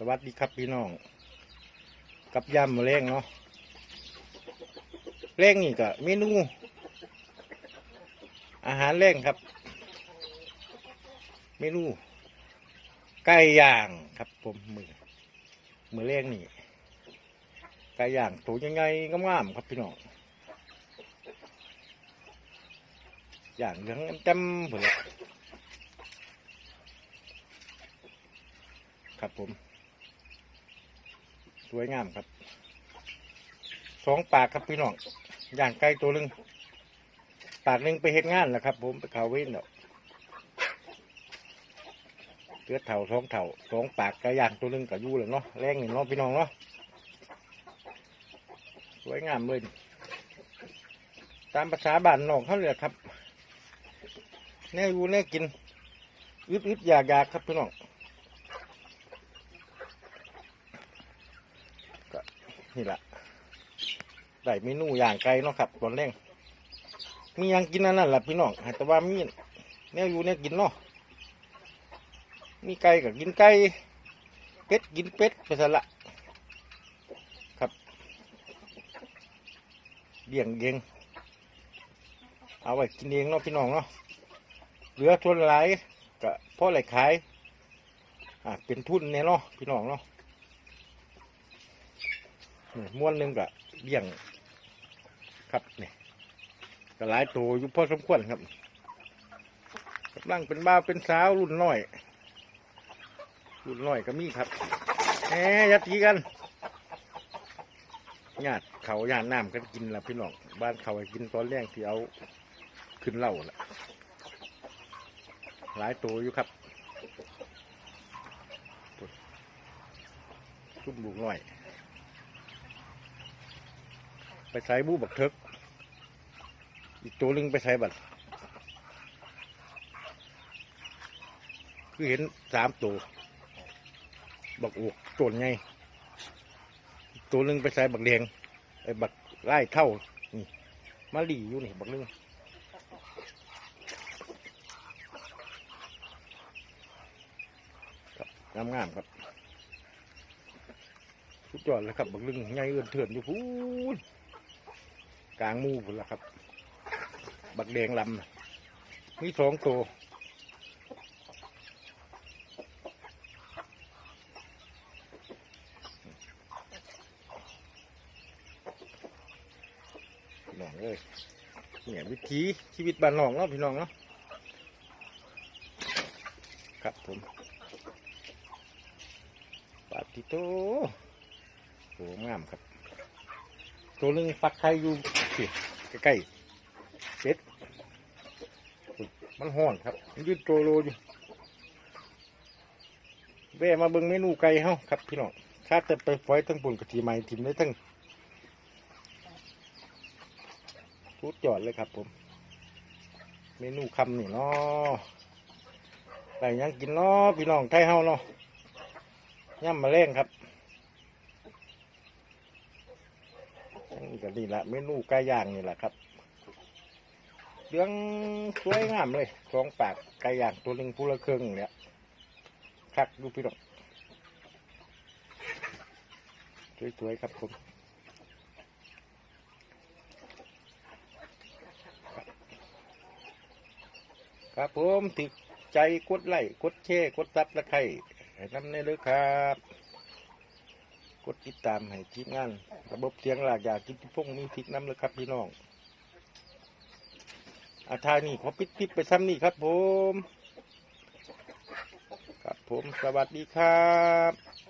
สวัสดีครับพี่น้อง กับยำมะเร็งเนาะเร่งนี่ก็เมนู อาหารเร่งครับ เมนูไก่ย่างครับผมมือมือเร่งนี่ไก่ย่างตัวยังไงก็งามๆครับพี่น้องอย่างเหลืองเต็มหมดเลยครับผม สวยงามครับ สองปากครับพี่น้องอย่างไก่ตัวหนึ่งปากหนึ่งไปเฮ็ดงานแล้วครับ ผมไปเขาเว้นเนาะเลือเถ่าสองเถ่าสองปากไก่ย่างตัวหนึ่งกับยู่เลยเนาะแรงหนึ่งเนาะพี่น้องเนาะสวยงามเลยตามภาษาบ้านนอกเขาเลยครับแน่อยู่แน่กินอึดอึดอยากอยากครับพี่น้องก็ นี่แหละได้เมนูอย่างไกลเนาะครับตอนแรกมียังกินนั่นแหละพี่น้องแต่ว่ามีแนวอยู่แนวกินเนาะมีไก่กับกินไก่เป็ดกินเป็ดไปซะละครับเลี้ยงเองเอาไว้กินเองเนาะพี่น้องเนาะเหลือทุนหลายก็เพราะอะไรขายอ่าเป็นทุนเนี่ยเนาะพี่น้องเนาะ ม้วนหนึ่งก็เลี้ยง ครับนี่ก็หลายตัวอยู่พอสมควรครับกำลังเป็นบ้าวเป็นสาวรุ่นน้อย รุ่นน้อยก็มีครับแหมยัดทีกันญาติเขาญาติน้ำกันกินละพี่น้องบ้านเขากินตอนแรกที่เอาขึ้นเหล่าละหลายตัวอยู่ครับ ซุ่มลูกน้อย ไปใส่บูบักเทิกอีกตัวหนึงไปใส่บัตรคือเห็นสามตัวบักอวกตัวไงตัวหนึงไปใส่บักเลียงไอ้บักไล่เท่านี่มาหลีอยู่นี่บักนึงงามงามๆครับสุดยอดเลยครับบักลึงใหญ่เอื้อนเถื่อนอยู่พูน กลางมูพุ่นละครับ บักแดงลำน่ะมีสองตัวพี่น้องเอ้ยเนี่ยวิถีชีวิตบ้านนอกเนาะพี่น้องเนาะครับผมปาติโตโหงามครับ ตัวนึงฟักไข่อยู่ใกล้ๆเป็ดมันห้อนครับมันยืดโตโลอยู่แวะมาเบิ่งเมนูไก่เฮาครับพี่น้องถ้าจะไปฝอยทั้งปุ่นกะทิไม้ทิมได้ทั้งทุดยอดเลยครับผม เมนูคำนี่เนาะไก่ยังกินเนาะพี่น้องไทยเฮาเนาะย่ำมาเล่งครับ นี่ก็ดีละเมนูไก่ย่างนี่แหละครับเรื่องสวยงามเลยสองปากไก่ย่างตัวหนึ่งผู้ละเครื่องเนี่ยคักดูพี่ดอกสวยๆครับผมครับผมติดใจกดไลค์กดแชร์กดซับตะไคร้ให้นำในเลยครับ กดติดตามให้ทีมงาน ระบบเสียงหลากอยากกินพงมีทิกน้ำเลยครับพี่น้องอาทายนี่ขอปิดคลิปไปซ้ำนี่ครับผม ครับผมสวัสดีครับ